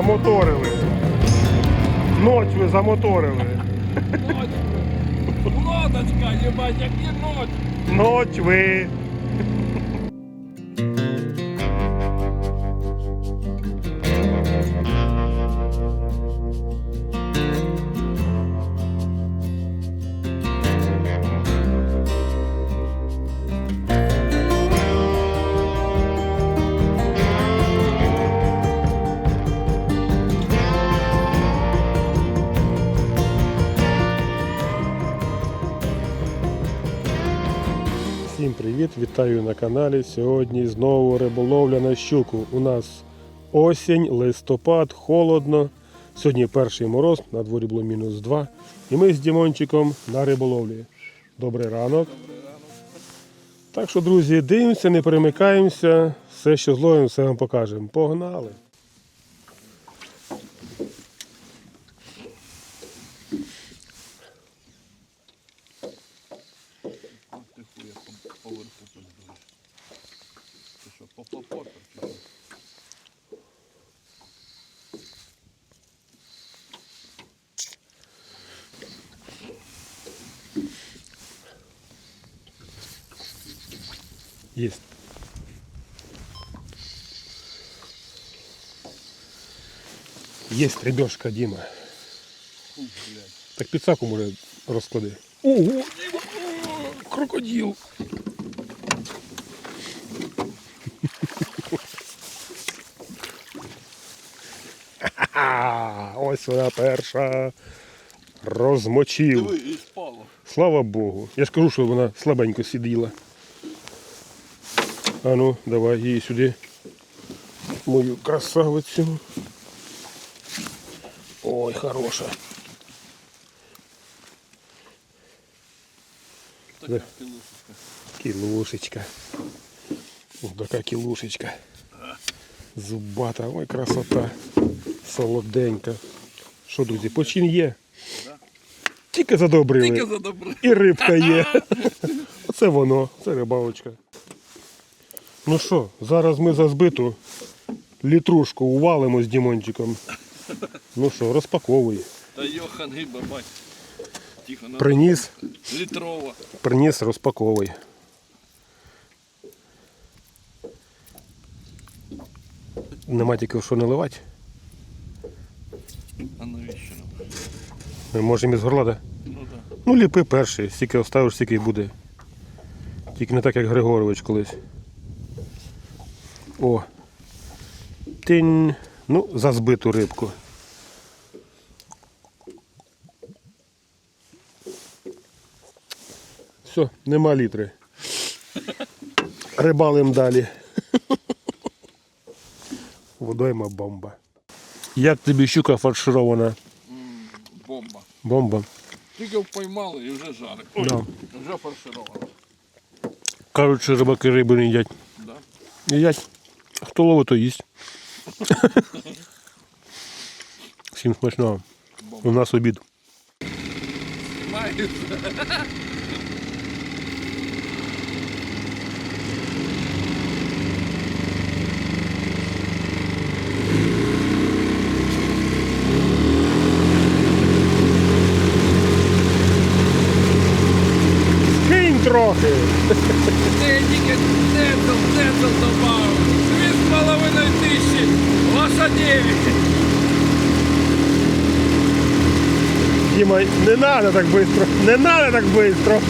замоторили. Ночь ви замоторили. Ночь. Лодочка, ебать, які ночь. Ночь ви. Привіт, вітаю на каналі. Сьогодні знову риболовля на щуку. У нас осінь, листопад, холодно. Сьогодні перший мороз, на дворі було мінус 2. І ми з Дімончиком на риболовлі. Добрий ранок. Так що, друзі, дивимося, не перемикаємося. Все, що зловимо, все вам покажемо. Погнали! Ах ти хуя по поверху пиздуєш. Ти що, поплапотер чи що? Есть. Есть рыбешка, Дима. Фу. Так підсаку може розклади. Ого, Діма, о, крокодил. Ось вона перша. Розмочив. Слава Богу. Я ж кажу, що вона слабенько сиділа. А ну, давай її сюди. Мою красавицю. Ой, хороша. Така Да. пілушечка. Кілушечка. Ось така кілушечка. Зубата, ой, красота. Солоденька. Що, друзі, почин є? Тільки задобрили. Тільки за добре. І рибка є. Оце воно, це рибалочка. Ну що, зараз ми за збиту літрушку увалимо з Дімончиком. Ну що, розпаковуй. Та йоханий бабать. Тихо, на Приніс, літрова. приніс, розпаковуй. Нема тільки що наливати. А навіщо нам? Ми можемо із горла, да? Ну да. Ну, ліпи перший, стільки оставиш, стільки й буде. Тільки не так, як Григорович колись. О. Тинь. Ну, за збиту рибку. Все, нема літри. Рибалим далі. Водойма бомба. Як тобі щука фарширована? Бомба. Бомба. Тільки впоймали і вже жарить. Ой, Да. вже фаршировано. Кажуть, що рибаки риби не їдять. Да? Їдять. Хто ловить, то їсть. Всім смачного. У нас обід. Мається. Кинь трохи. Ти тільки. Дві з половиною тисячі. Ваша дев'ять. Діма, не треба так швидко. Не треба так швидко.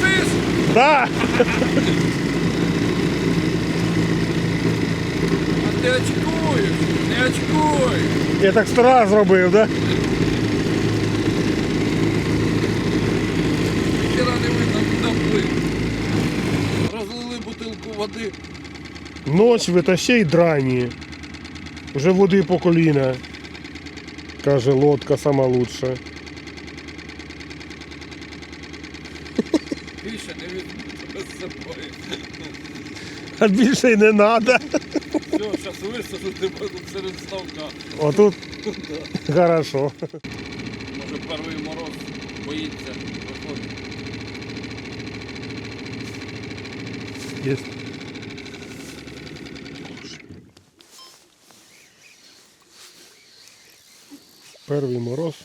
Сиш? Да. А ти очкуєш? Не очкуй. Я так сто раз зробив, да? Хіра не видно, куди плив. Розлили бутилку води. Ночь витащи й драні. Уже води по коліна. Каже, лодка сама лучша. Більше не візьму з собою. А більше й не треба. Все, зараз висажу тебе тут серед ставка. Отут хорошо. Може перший мороз боїться виходить. Є. Перший мороз.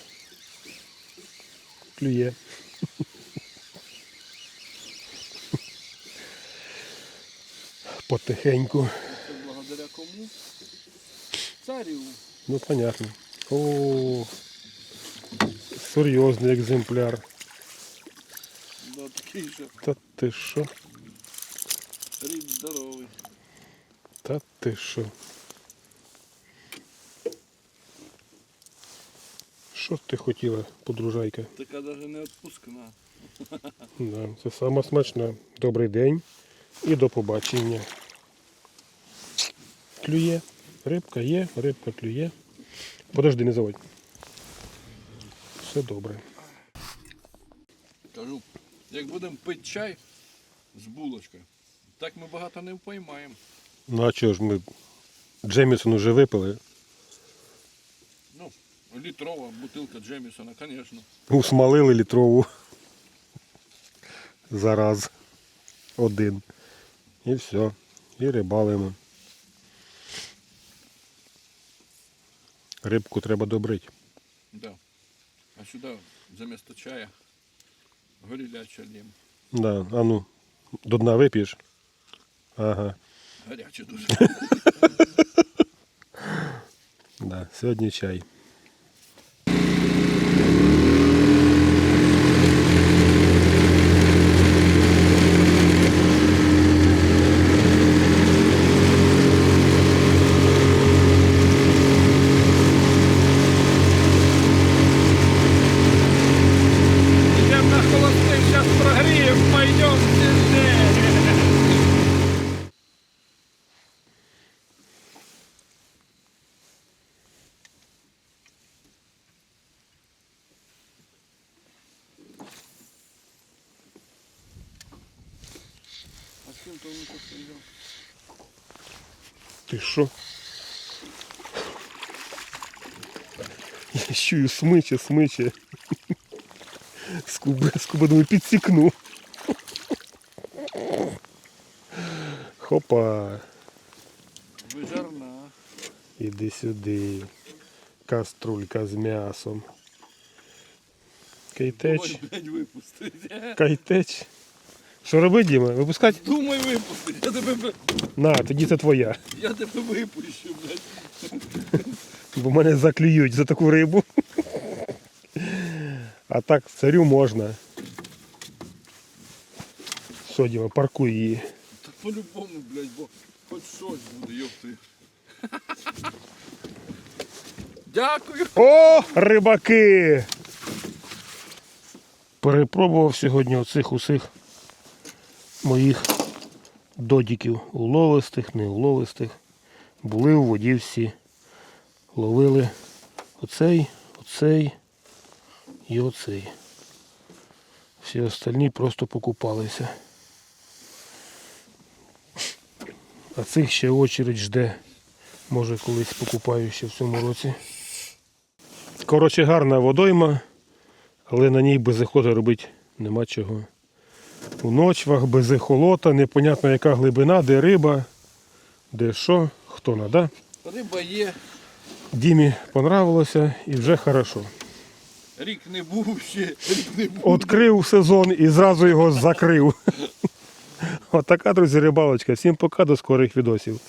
Клює. Потихеньку. Це благодаря кому? Царю. Ну, понятно. О, серйозний екземпляр. Да, такий же Та ти що? рік здоровий. Та ти що? Що ти хотіла, подружайка? Така навіть не відпускна. Да, це саме смачне. Добрий день і до побачення. Клює. Рибка є, рибка клює. Подожди, не заводь. Все добре. Кажу, як будемо пити чай з булочкою, так ми багато не впоймаємо. Ну а чого ж ми Джемісон уже випили? Літрова бутилка Джемісона, звісно. Усмалили літрову. Зараз. Один. І все. І рибалимо. Рибку треба добрити. Да. А сюди замісто чая горіляча лім. Да, а ну, до дна вип'єш. Ага. Гаряче дуже. Да, сьогодні чай. Йдемо на холостих, зараз прогріємо, пойдемо сюди. А з ким то він тут стояв? Ти що? Я чую, смиче, смиче. Скуби, скуби, думаю, підсікну. Хопа. Вижарна. Іди сюди. Каструлька з м'ясом. Кейтеч. Ой. Кайтеч. Що робить, Діма? Випускати? Думай випустить. Я тебе, ви- На, тоді це твоя. я тебе випущу, блядь. Бо мене заклюють за таку рибу. А так царю можна. Що, Діма, паркуй її. Та по-любому, блядь, бо хоч щось буде, йопти. Дякую. О, рибаки! Перепробував сьогодні оцих усіх моїх додіків. Уловистих, неуловистих. Були в воді всі. Ловили оцей, оцей і оцей. Всі остальні просто покупалися. А цих ще очередь жде. Може колись покупаю ще в цьому році. Коротше, гарна водойма, але на ній без охоти робити нема чого. У ночвах, без ехолота, непонятно яка глибина, де риба, де що, хто нада. Риба є, Дімі понравилося і вже хорошо. рік не був ще, рік не був. Открив сезон і зразу його закрив. Отака, друзі, рибалочка. Всім пока, до скорих відосів.